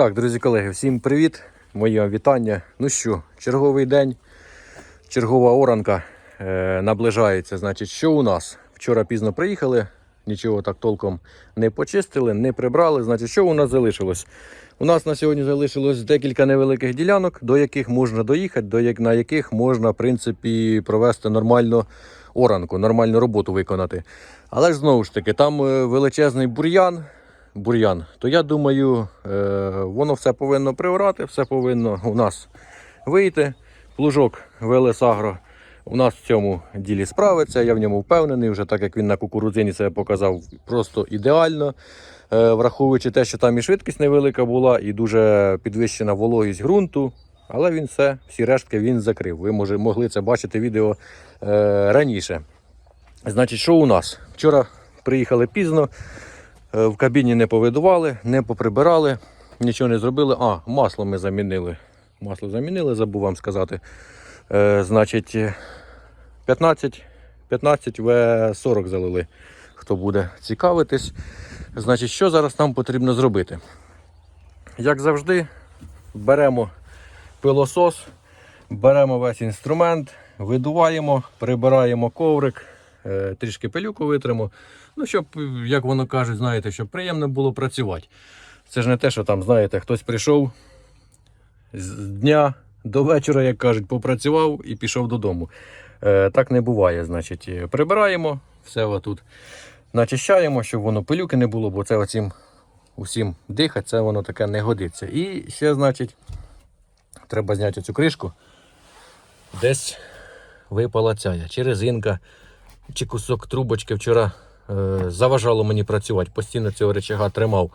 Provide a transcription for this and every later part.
Так, друзі колеги, всім привіт! Моє вітання. Ну що, черговий день, чергова оранка е, наближається. Значить, що у нас? Вчора пізно приїхали, нічого так толком не почистили, не прибрали. Значить, що у нас залишилось? У нас на сьогодні залишилось декілька невеликих ділянок, до яких можна доїхати, до як, на яких можна, в принципі, провести нормальну оранку, нормальну роботу виконати. Але ж знову ж таки, там е, величезний бур'ян бур'ян, то я думаю, е, воно все повинно приорати, все повинно у нас вийти. Плужок ВЛС Агро у нас в цьому ділі справиться. Я в ньому впевнений, вже так як він на кукурудзині себе показав просто ідеально. Е, Враховуючи те, що там і швидкість невелика була, і дуже підвищена вологість ґрунту. Але він все, всі рештки він закрив. Ви може, могли це бачити відео е, раніше. Значить, що у нас? Вчора приїхали пізно. Е, В кабіні не повидували, не поприбирали, нічого не зробили. А, масло ми замінили. Масло замінили, забув вам сказати. Е, значить, е, 15, 15 В40 залили. Хто буде цікавитись. Значить, що зараз нам потрібно зробити? Як завжди, беремо пилосос, беремо весь інструмент, видуваємо, прибираємо коврик, е, трішки пилюку витримо. Ну, щоб, як воно кажуть, знаєте, щоб приємно було працювати. Це ж не те, що там, знаєте, хтось прийшов з дня до вечора, як кажуть, попрацював і пішов додому. Е, так не буває. Значить, Е, прибираємо все отут, начищаємо, щоб воно пилюки не було, бо це оцім усім дихати, це воно таке не годиться. І ще, значить, треба зняти цю кришку. Десь випала ця, чи резинка, чи кусок трубочки вчора заважало мені працювати. Постійно цього речага тримав.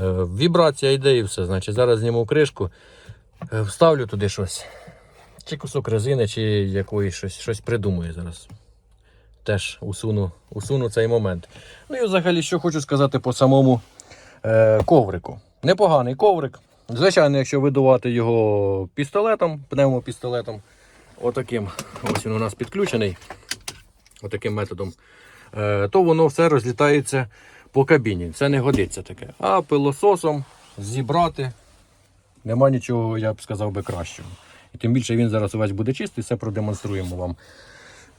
Е, вібрація йде і все. Значить, зараз зніму кришку, е, вставлю туди щось. Чи кусок резини, чи якоїсь щось, щось придумаю зараз. Теж усуну, усуну цей момент. Ну і взагалі, що хочу сказати по самому е, коврику. Непоганий коврик. Звичайно, якщо видувати його пістолетом, пневмопістолетом, отаким, ось він у нас підключений, отаким методом, е, то воно все розлітається по кабіні. Це не годиться таке. А пилососом зібрати нема нічого, я б сказав би, кращого. І тим більше він зараз увесь буде чистий, все продемонструємо вам.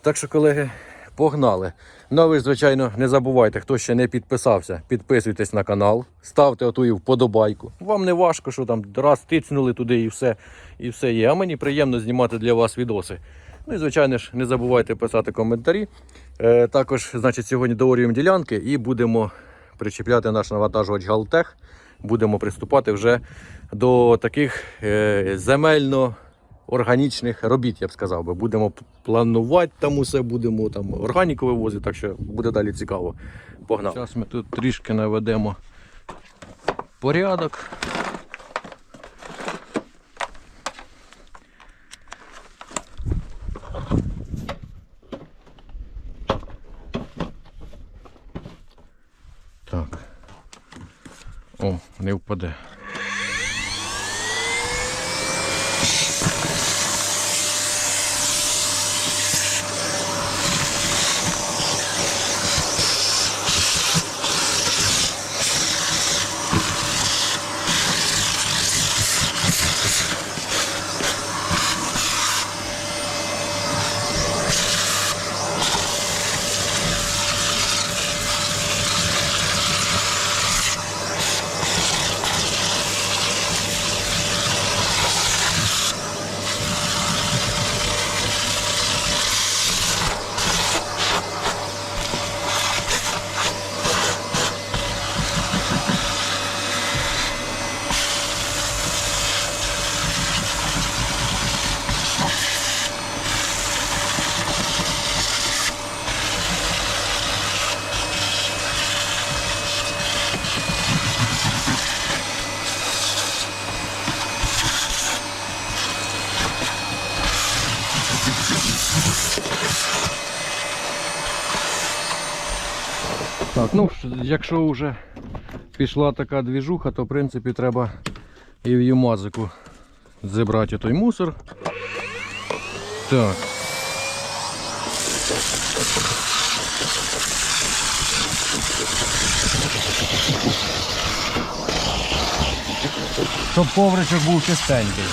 Так що, колеги, погнали. Ну ви, звичайно, не забувайте, хто ще не підписався, підписуйтесь на канал, ставте оту вподобайку. Вам не важко, що там раз тицнули туди і все, і все є. А мені приємно знімати для вас відоси. Ну і звичайно ж, не забувайте писати коментарі. Е, також, значить, сьогодні доорюємо ділянки і будемо причіпляти наш навантажувач Галтех. Будемо приступати вже до таких е, земельно органічних робіт, я б сказав би. Будемо планувати там усе, будемо там органіку вивозити, так що буде далі цікаво. Погнали. Зараз ми тут трішки наведемо порядок. Так. О, не впаде. Так, ну ж, якщо вже пішла така двіжуха, то в принципі треба і в Юмазику зібрати той мусор. Так. щоб ковричок був чистенький.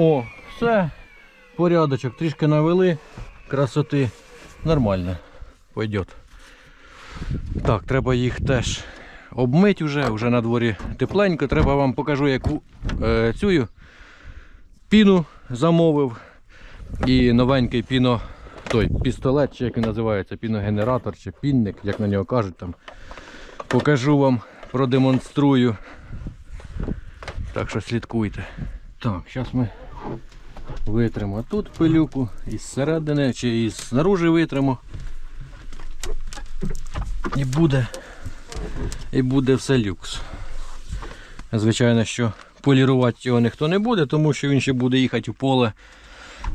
О, все, порядочок, трішки навели, красоти. Нормально. Пойдет. Так, треба їх теж обмити вже, вже на дворі тепленько. Треба вам покажу, яку е, цю піну замовив. І новенький піно, той пістолет, чи як він називається, піногенератор чи пінник, як на нього кажуть там. Покажу вам, продемонструю. Так що слідкуйте. Так, зараз ми витримо тут пилюку, із середини чи із снаружи витримо. І буде, і буде все люкс. Звичайно, що полірувати його ніхто не буде, тому що він ще буде їхати у поле.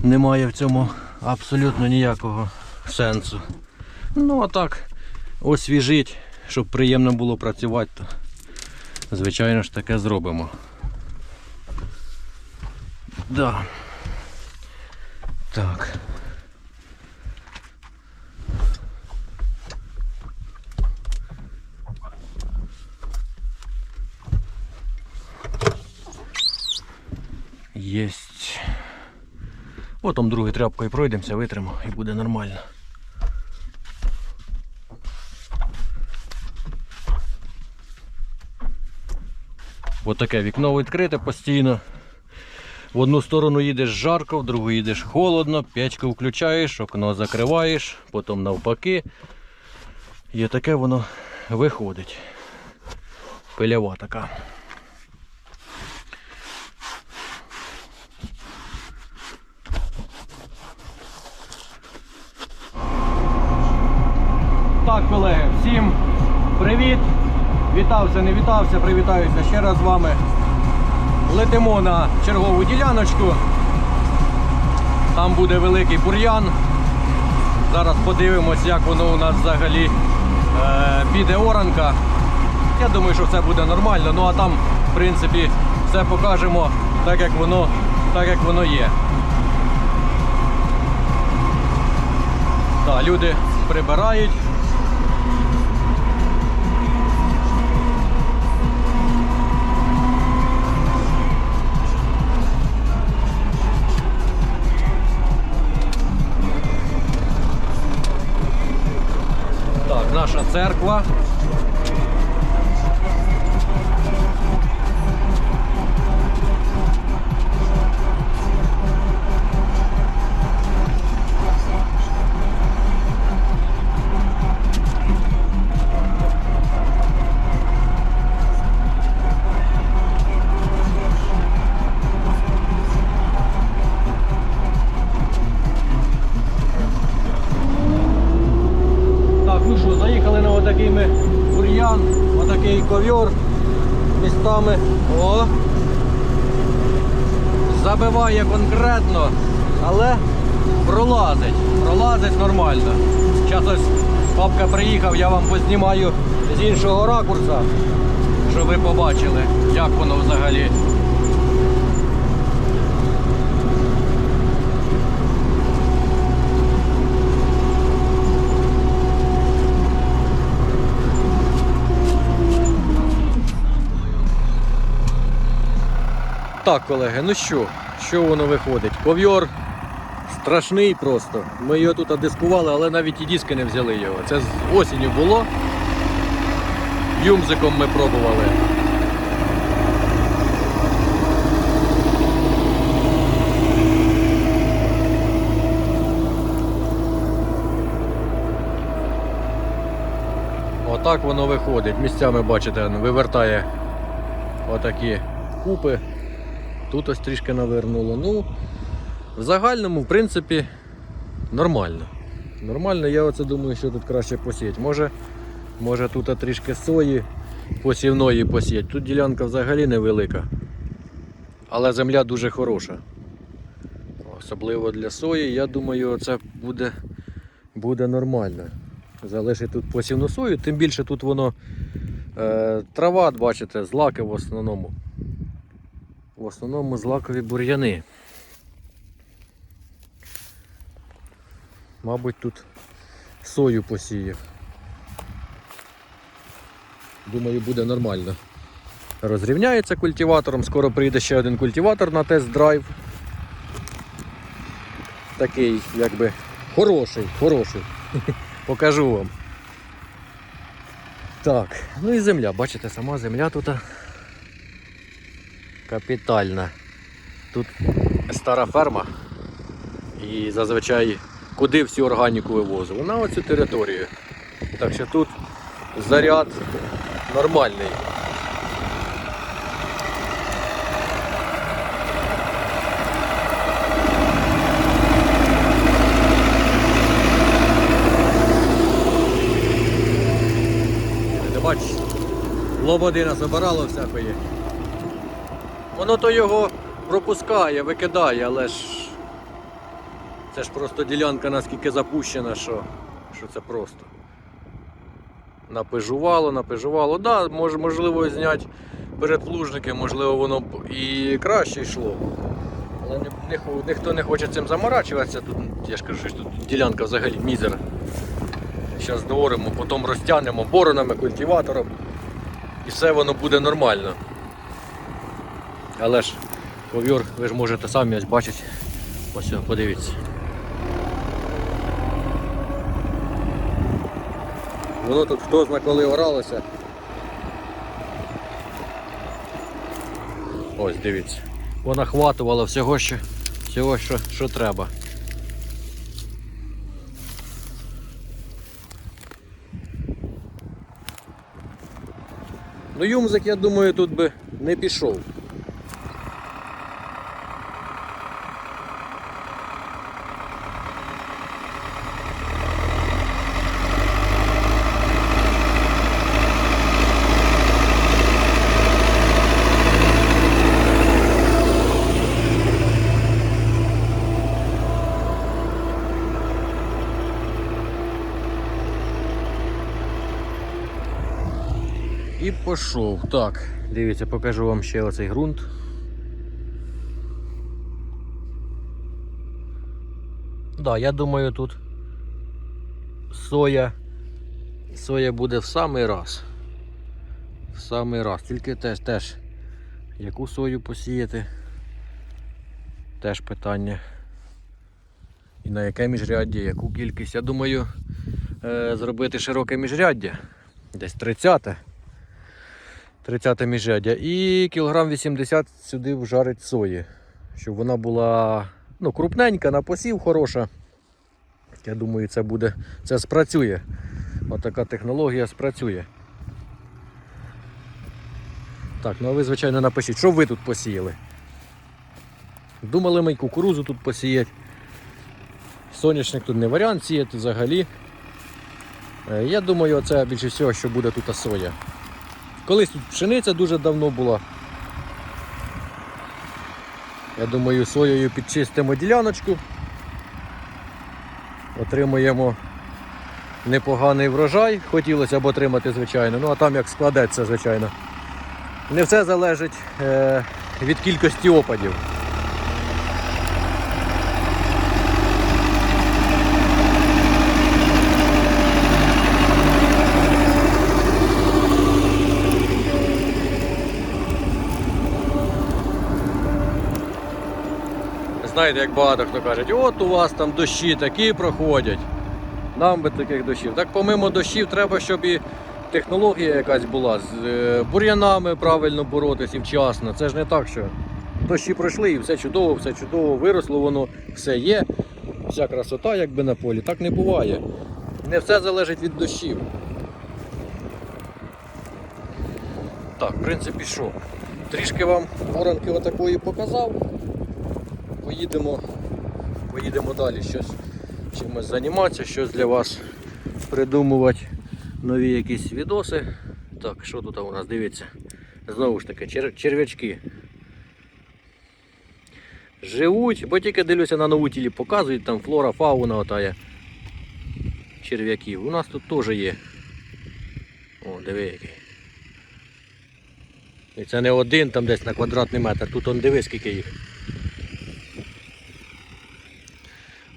Немає в цьому абсолютно ніякого сенсу. Ну а так, освіжить, щоб приємно було працювати, то звичайно ж таке зробимо. Да. Так. Єсть. Потім другою тряпкою пройдемося, витримо і буде нормально. Ось таке вікно відкрите постійно. В одну сторону їдеш жарко, в другу їдеш холодно, печку включаєш, окно закриваєш, потім навпаки. І таке воно виходить. Пилява така. Так, колеги, всім привіт! Вітався, не вітався, привітаюся ще раз з вами. Летимо на чергову діляночку. Там буде великий бур'ян. Зараз подивимось, як воно у нас взагалі е, піде оранка. Я думаю, що все буде нормально. Ну а там, в принципі, все покажемо так, як воно, так, як воно є. Так, люди прибирають. Церква. Містами. О! Забиває конкретно, але пролазить. Пролазить нормально. Зараз ось папка приїхав, я вам познімаю з іншого ракурса, щоб ви побачили, як воно взагалі. Так, колеги, ну що, що воно виходить? Ковйор страшний просто. Ми його тут дискували, але навіть і диски не взяли його. Це з осінню було. Юмзиком ми пробували. Отак воно виходить. Місцями, бачите, вивертає отакі купи. Тут ось трішки навернуло. Ну, в загальному, в принципі, нормально. Нормально, я оце думаю, що тут краще посіяти. Може, може тут трішки сої посівної посіяти. Тут ділянка взагалі невелика. Але земля дуже хороша. Особливо для сої, я думаю, це буде, буде нормально. Залишить тут посівну сою, тим більше тут воно е, трава, бачите, злаки в основному. В основному злакові бур'яни. Мабуть, тут сою посіяв. Думаю, буде нормально. Розрівняється культиватором. Скоро прийде ще один культиватор на тест-драйв. Такий, якби, хороший, хороший. Покажу вам. Так, ну і земля, бачите, сама земля тут капітальна. Тут стара ферма. І зазвичай куди всю органіку вивозили? На оцю територію. Так що тут заряд нормальний. Лободина забирало всякої. Воно то його пропускає, викидає, але ж це ж просто ділянка наскільки запущена, що, що це просто. Напижувало, напижувало. Да, мож, можливо, зняти передплужники, можливо, воно б і краще йшло. Але не, хо- ніхто не хоче цим заморачуватися. Тут, я ж кажу, що тут ділянка взагалі мізер. Зараз дооримо, потім розтягнемо боронами, культиватором. І все воно буде нормально. Але ж ковьор, ви ж можете самі ось бачити. Ось подивіться. Воно тут хто зна коли оралося. Ось дивіться. Вона хватувала всього, що, всього що, що треба. Ну юмзик, я думаю, тут би не пішов. І пішов. Так, дивіться, покажу вам ще оцей ґрунт. Да, я думаю, тут соя. Соя буде в самий раз. В самий раз. Тільки теж теж яку сою посіяти. Теж питання. І на яке міжряддя, яку кількість. Я думаю, е, зробити широке міжряддя. Десь 30. 30 міжряддя. І кілограм 80 сюди вжарить сої. Щоб вона була ну, крупненька, на посів хороша. Я думаю, це буде. Це спрацює. Отака технологія спрацює. Так, ну а ви, звичайно, напишіть, що ви тут посіяли. Думали ми й кукурузу тут посіяти. Соняшник тут не варіант сіяти взагалі. Е, Я думаю, це більше всього, що буде тут соя. Колись тут пшениця дуже давно була. Я думаю, соєю підчистимо діляночку. Отримуємо непоганий врожай. Хотілося б отримати, звичайно. Ну а там як складеться, звичайно. Не все залежить е, від кількості опадів. Знаєте, як багато хто каже, от у вас там дощі такі проходять. Нам би таких дощів. Так помимо дощів треба, щоб і технологія якась була з е, бур'янами правильно боротися і вчасно. Це ж не так, що дощі пройшли і все чудово, все чудово, виросло воно, все є. Вся красота якби на полі. Так не буває. Не все залежить від дощів. Так, в принципі, що? Трішки вам воронки отакої показав. Поїдемо, поїдемо далі. Щось, чимось займатися, щось для вас придумувати, нові якісь відоси. Так, що тут у нас? Дивіться. Знову ж таки, чер- черв'ячки. Живуть, бо тільки дивлюся на нову тілі, показують там флора, фауна отая черв'яків. У нас тут теж є. О, диви який. І це не один там десь на квадратний метр, тут он диви скільки їх.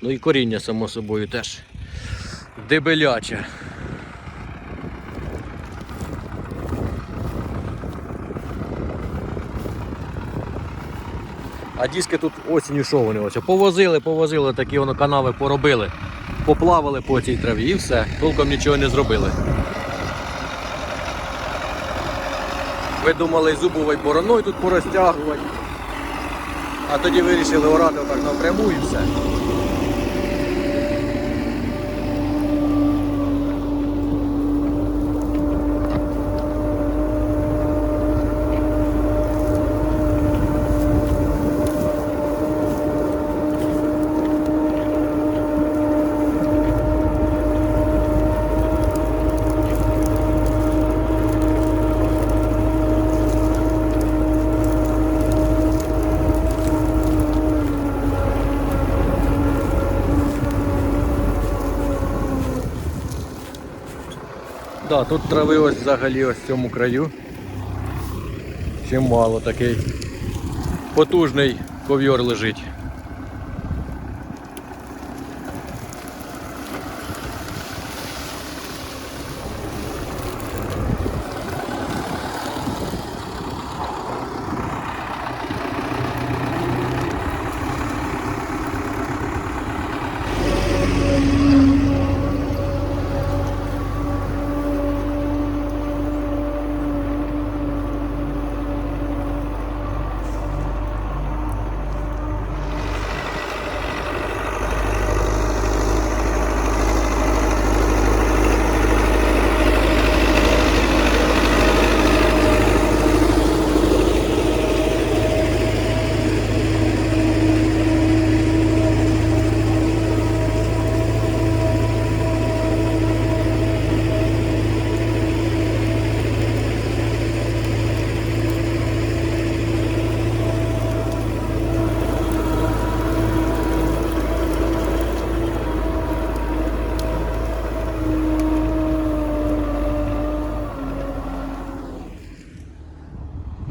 Ну і коріння, само собою, теж дебеляче. А диски тут осінню що вони ось повозили, повозили, такі воно канави поробили, поплавали по цій траві і все, толком нічого не зробили. Ви думали зубовою бороною тут порозтягувати, а тоді вирішили орати отак напряму і все. Да, тут трави ось взагалі ось в цьому краю. Чимало такий потужний ковйор лежить.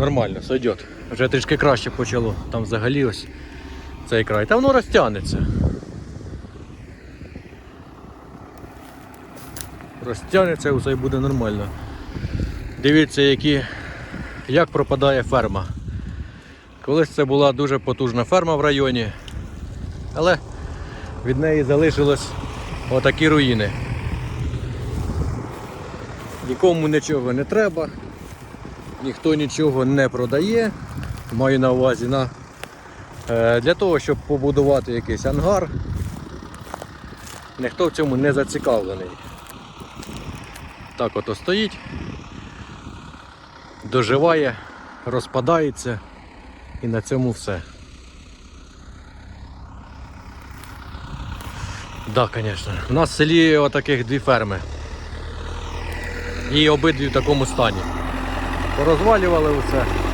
Нормально, сойдет. Вже трішки краще почало. Там взагалі ось цей край. Та воно розтягнеться. Розтягнеться, усе і буде нормально. Дивіться, які, як пропадає ферма. Колись це була дуже потужна ферма в районі, але від неї залишилось отакі руїни. Нікому нічого не треба, ніхто нічого не продає. Маю на увазі на, е, для того, щоб побудувати якийсь ангар. Ніхто в цьому не зацікавлений. Так ото стоїть, доживає, розпадається і на цьому все. Так, да, звісно. У нас в селі отаких дві ферми. І обидві в такому стані. Порозвалювали усе.